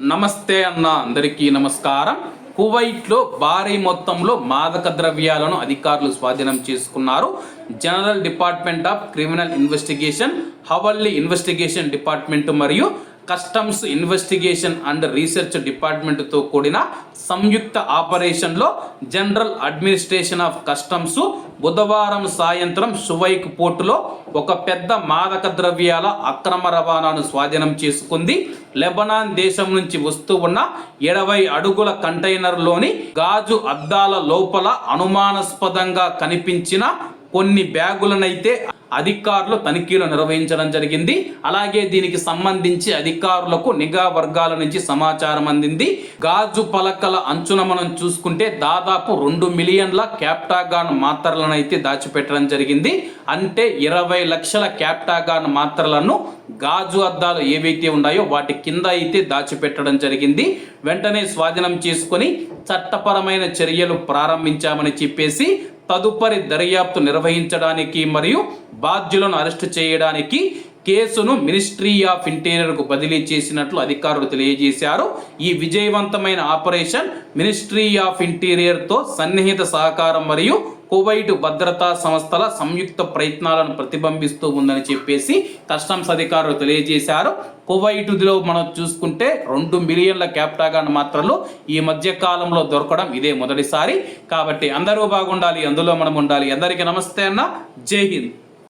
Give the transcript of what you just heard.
నమస్తే అన్న అందరికీ నమస్కారం. కువైట్లో భారీ మొత్తంలో మాదక ద్రవ్యాలను అధికారులు స్వాధీనం చేసుకున్నారు. General department of criminal investigation Hawally investigation department మరియు కస్టమ్స్ ఇన్వెస్టిగేషన్ అండ్ రీసెర్చ్ డిపార్ట్మెంట్తో కూడిన సంయుక్త ఆపరేషన్లో జనరల్ అడ్మినిస్ట్రేషన్ ఆఫ్ కస్టమ్స్ బుధవారం సాయంత్రం సువైక్ పోర్టులో ఒక పెద్ద మాదక ద్రవ్యాల అక్రమ రవాణాను స్వాధీనం చేసుకుంది. లెబనాన్ దేశం నుంచి వస్తూ ఉన్న ఇరవై అడుగుల కంటైనర్లోని గాజు అద్దాల లోపల అనుమానాస్పదంగా కనిపించిన కొన్ని బ్యాగులనైతే అధికారులు తనిఖీలు నిర్వహించడం జరిగింది. అలాగే దీనికి సంబంధించి అధికారులకు నిఘా వర్గాల నుంచి సమాచారం అందింది. గాజు పలకల అంచున మనం చూసుకుంటే దాదాపు రెండు మిలియన్ల క్యాప్టాగాన్ మాత్రలను అయితే దాచిపెట్టడం జరిగింది. అంటే ఇరవై లక్షల క్యాప్టాగాన్ మాత్రలను గాజు అద్దాలు ఏవైతే ఉన్నాయో వాటి కింద అయితే దాచిపెట్టడం జరిగింది. వెంటనే స్వాధీనం చేసుకొని చట్టపరమైన చర్యలు ప్రారంభించామని చెప్పేసి తదుపరి దర్యాప్తు నిర్వహించడానికి మరియు బాధ్యులను అరెస్టు చేయడానికి కేసును మినిస్ట్రీ ఆఫ్ ఇంటీరియర్కు బదిలీ చేసినట్లు అధికారులు తెలియజేశారు. ఈ విజయవంతమైన ఆపరేషన్ మినిస్ట్రీ ఆఫ్ ఇంటీరియర్తో సన్నిహిత సహకారం మరియు కువైట్ భద్రతా సంస్థల సంయుక్త ప్రయత్నాలను ప్రతిబింబిస్తూ ఉందని చెప్పేసి కస్టమ్స్ అధికారులు తెలియజేశారు. కువైటులో మనం చూసుకుంటే రెండు మిలియన్ల క్యాప్టాగాన్ మాత్రలు ఈ మధ్య కాలంలో దొరకడం ఇదే మొదటిసారి. కాబట్టి అందరూ బాగుండాలి అందులో మనం ఉండాలి. అందరికీ నమస్తే అన్న. జై హింద్.